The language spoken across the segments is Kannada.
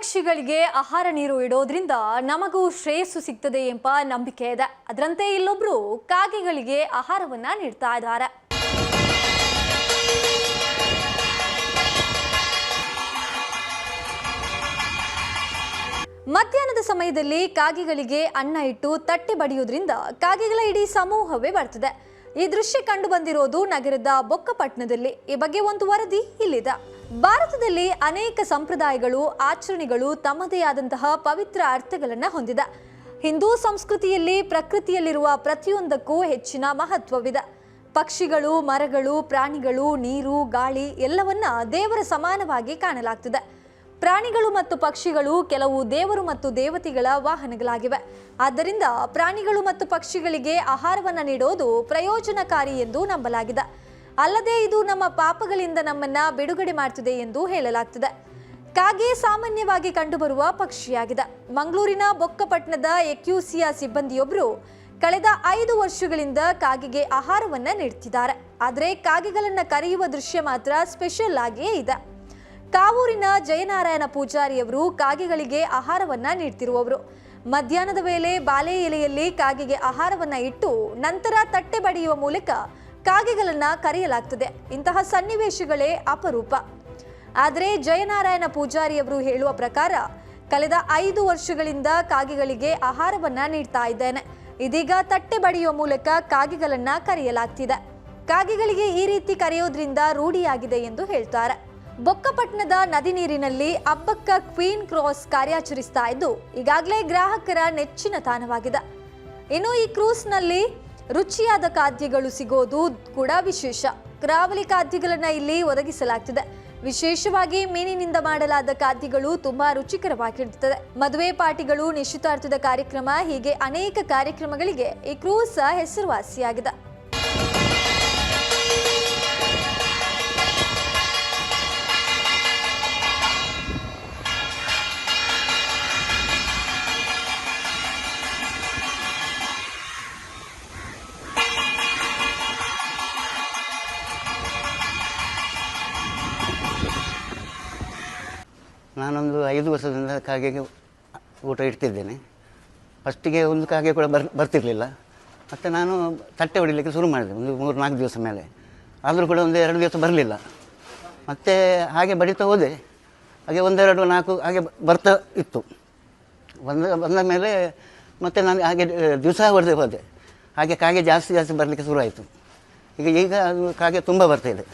ಪಕ್ಷಿಗಳಿಗೆ ಆಹಾರ ನೀರು ಇಡೋದ್ರಿಂದ ನಮಗೂ ಶ್ರೇಯಸ್ಸು ಸಿಗ್ತದೆ ಎಂಬ ನಂಬಿಕೆ ಇದೆ. ಅದರಂತೆ ಇಲ್ಲೊಬ್ರು ಕಾಗೆಗಳಿಗೆ ಆಹಾರವನ್ನ ನೀಡ್ತಾ ಇದ್ದಾರೆ. ಮಧ್ಯಾಹ್ನದ ಸಮಯದಲ್ಲಿ ಕಾಗೆಗಳಿಗೆ ಅನ್ನ ಇಟ್ಟು ತಟ್ಟೆ ಬಡಿಯೋದ್ರಿಂದ ಕಾಗೆಗಳ ಇಡೀ ಸಮೂಹವೇ ಬರ್ತದೆ. ಈ ದೃಶ್ಯ ಕಂಡು ಬಂದಿರೋದು ನಗರದ ಬೊಕ್ಕಪಟ್ಟಣದಲ್ಲಿ. ಈ ಬಗ್ಗೆ ಒಂದು ವರದಿ ಇಲ್ಲಿದೆ. ಭಾರತದಲ್ಲಿ ಅನೇಕ ಸಂಪ್ರದಾಯಗಳು, ಆಚರಣೆಗಳು ತಮ್ಮದೇ ಆದಂತಹ ಪವಿತ್ರ ಅರ್ಥಗಳನ್ನು ಹೊಂದಿದೆ. ಹಿಂದೂ ಸಂಸ್ಕೃತಿಯಲ್ಲಿ ಪ್ರಕೃತಿಯಲ್ಲಿರುವ ಪ್ರತಿಯೊಂದಕ್ಕೂ ಹೆಚ್ಚಿನ ಮಹತ್ವವಿದೆ. ಪಕ್ಷಿಗಳು, ಮರಗಳು, ಪ್ರಾಣಿಗಳು, ನೀರು, ಗಾಳಿ ಎಲ್ಲವನ್ನ ದೇವರ ಸಮಾನವಾಗಿ ಕಾಣಲಾಗ್ತದೆ. ಪ್ರಾಣಿಗಳು ಮತ್ತು ಪಕ್ಷಿಗಳು ಕೆಲವು ದೇವರು ಮತ್ತು ದೇವತೆಗಳ ವಾಹನಗಳಾಗಿವೆ. ಆದ್ದರಿಂದ ಪ್ರಾಣಿಗಳು ಮತ್ತು ಪಕ್ಷಿಗಳಿಗೆ ಆಹಾರವನ್ನು ನೀಡೋದು ಪ್ರಯೋಜನಕಾರಿ ಎಂದು ನಂಬಲಾಗಿದೆ. ಅಲ್ಲದೆ ಇದು ನಮ್ಮ ಪಾಪಗಳಿಂದ ನಮ್ಮನ್ನ ಬಿಡುಗಡೆ ಮಾಡ್ತಿದೆ ಎಂದು ಹೇಳಲಾಗ್ತದೆ. ಕಾಗೆ ಸಾಮಾನ್ಯವಾಗಿ ಕಂಡುಬರುವ ಪಕ್ಷಿಯಾಗಿದೆ. ಮಂಗಳೂರಿನ ಬೊಕ್ಕಪಟ್ಟಣದ ಎಕ್ಯೂಸಿಯಾ ಸಿಬ್ಬಂದಿಯೊಬ್ಬರು ಕಳೆದ ಐದು ವರ್ಷಗಳಿಂದ ಕಾಗೆಗೆ ಆಹಾರವನ್ನ ನೀಡ್ತಿದ್ದಾರೆ. ಆದರೆ ಕಾಗೆಗಳನ್ನು ಕರೆಯುವ ದೃಶ್ಯ ಮಾತ್ರ ಸ್ಪೆಷಲ್ ಆಗಿಯೇ ಇದೆ. ಕಾವೂರಿನ ಜಯನಾರಾಯಣ ಪೂಜಾರಿಯವರು ಕಾಗೆಗಳಿಗೆ ಆಹಾರವನ್ನ ನೀಡ್ತಿರುವವರು. ಮಧ್ಯಾಹ್ನದ ವೇಳೆ ಬಾಳೆ ಎಲೆಯಲ್ಲಿ ಕಾಗೆಗೆ ಆಹಾರವನ್ನ ಇಟ್ಟು ನಂತರ ತಟ್ಟೆ ಬಡಿಯುವ ಮೂಲಕ ಕಾಗೆಗಳನ್ನ ಕರೆಯಲಾಗ್ತದೆ. ಇಂತಹ ಸನ್ನಿವೇಶಗಳೇ ಅಪರೂಪ. ಆದರೆ ಜಯನಾರಾಯಣ ಪೂಜಾರಿಯವರು ಹೇಳುವ ಪ್ರಕಾರ ಕಳೆದ ಐದು ವರ್ಷಗಳಿಂದ ಕಾಗೆಗಳಿಗೆ ಆಹಾರವನ್ನ ನೀಡ್ತಾ ಇದ್ದೇನೆ. ಇದೀಗ ತಟ್ಟೆ ಬಡಿಯುವ ಮೂಲಕ ಕಾಗೆಗಳನ್ನ ಕರೆಯಲಾಗ್ತಿದೆ. ಕಾಗೆಗಳಿಗೆ ಈ ರೀತಿ ಕರೆಯೋದ್ರಿಂದ ರೂಢಿಯಾಗಿದೆ ಎಂದು ಹೇಳ್ತಾರೆ. ಬೊಕ್ಕಪಟ್ಟಣದ ನದಿ ನೀರಿನಲ್ಲಿ ಅಬ್ಬಕ್ಕ ಕ್ವೀನ್ ಕ್ರಾಸ್ ಕಾರ್ಯಾಚರಿಸ್ತಾ ಇದ್ದು, ಈಗಾಗಲೇ ಗ್ರಾಹಕರ ನೆಚ್ಚಿನ ತಾಣವಾಗಿದೆ. ಇನ್ನು ಈ ಕ್ರೂಸ್ನಲ್ಲಿ ರುಚಿಯಾದ ಖಾದ್ಯಗಳು ಸಿಗೋದು ಕೂಡ ವಿಶೇಷ. ಕರಾವಳಿ ಖಾದ್ಯಗಳನ್ನು ಇಲ್ಲಿ ಒದಗಿಸಲಾಗ್ತದೆ. ವಿಶೇಷವಾಗಿ ಮೀನಿನಿಂದ ಮಾಡಲಾದ ಖಾದ್ಯಗಳು ತುಂಬಾ ರುಚಿಕರವಾಗಿರುತ್ತದೆ. ಮದುವೆ ಪಾರ್ಟಿಗಳು ನಿಶ್ಚಿತಾರ್ಥದ ಕಾರ್ಯಕ್ರಮ ಹೀಗೆ ಅನೇಕ ಕಾರ್ಯಕ್ರಮಗಳಿಗೆ ಈ ಕ್ರೂಸ್ ಹೆಸರುವಾಸಿಯಾಗಿದೆ. ನಾನೊಂದು ಐದು ವರ್ಷದಿಂದ ಕಾಗೆಗೆ ಊಟ ಇಡ್ತಿದ್ದೇನೆ. ಫಸ್ಟಿಗೆ ಒಂದು ಕಾಗೆ ಕೂಡ ಬರ್, ಬರ್ತಿರಲಿಲ್ಲ. ಮತ್ತು ನಾನು ತಟ್ಟೆ ಹೊಡಿಲಿಕ್ಕೆ ಶುರು ಮಾಡಿದೆ, ಒಂದು ಮೂರು ನಾಲ್ಕು ದಿವಸ ಮೇಲೆ. ಆದರೂ ಕೂಡ ಒಂದು ಎರಡು ದಿವಸ ಬರಲಿಲ್ಲ. ಮತ್ತು ಹಾಗೆ ಬಡಿತಾ ಹೋದೆ. ಹಾಗೆ ಒಂದೆರಡು ನಾಲ್ಕು ಹಾಗೆ ಬರ್ತಾ ಇತ್ತು. ಬಂದ ಬಂದ ಮೇಲೆ ಮತ್ತೆ ನಾನು ಹಾಗೆ ದಿವಸ ಹೊಡೆದೇ ಹೋದೆ. ಹಾಗೆ ಕಾಗೆ ಜಾಸ್ತಿ ಜಾಸ್ತಿ ಬರಲಿಕ್ಕೆ ಶುರು ಆಯಿತು. ಈಗ ಈಗ ಅದು ಕಾಗೆ ತುಂಬ ಬರ್ತಾಯಿದೆ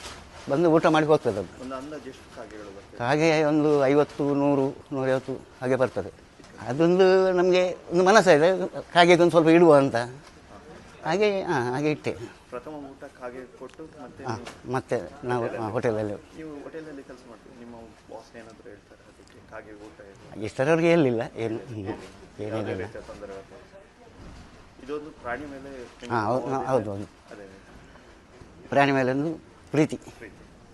ಬಂದು ಊಟ ಮಾಡಿ ಹೋಗ್ತದೆ ಅದು. ಹಾಗೆ ಒಂದು ಐವತ್ತು ನೂರು ನೂರೈವತ್ತು ಹಾಗೆ ಬರ್ತದೆ. ಅದೊಂದು ನಮಗೆ ಒಂದು ಮನಸ್ಸಾಗಿದೆ ಹಾಗೆ ಒಂದು ಸ್ವಲ್ಪ ಇಡುವ ಅಂತ. ಹಾಗೆ ಹಾಂ ಹಾಗೆ ಇಟ್ಟೆ. ಪ್ರಥಮ ಊಟ ಕಾಗೆ ಕೊಟ್ಟು ಮತ್ತೆ ಹಾಂ ಮತ್ತೆ ನಾವು ಹೋಟೆಲಲ್ಲಿ ನೀವು ಹೋಟೆಲಲ್ಲಿ ಕೆಲಸ ಮಾಡ್ತೀವಿ ನಿಮ್ಮ ಬಾಸ್ ಏನಾದರೂ ಹೇಳ್ತಾರೆ ಅದಕ್ಕೆ ಕಾಗೆ ಊಟ ಏನು ಇಷ್ಟರವರೆಗೆ ಹೇಳಿಲ್ಲ. ಏನು ಏನೇನಿಲ್ಲ ಇದೊಂದು ಪ್ರಾಣಿ ಮೇಲೆ ಹಾಂ ಹೌದು ಹೌದು. ಹೌದು ಪ್ರಾಣಿ ಮೇಲೆ ಒಂದು ಪ್ರೀತಿ. ಪ್ರೀತಿ.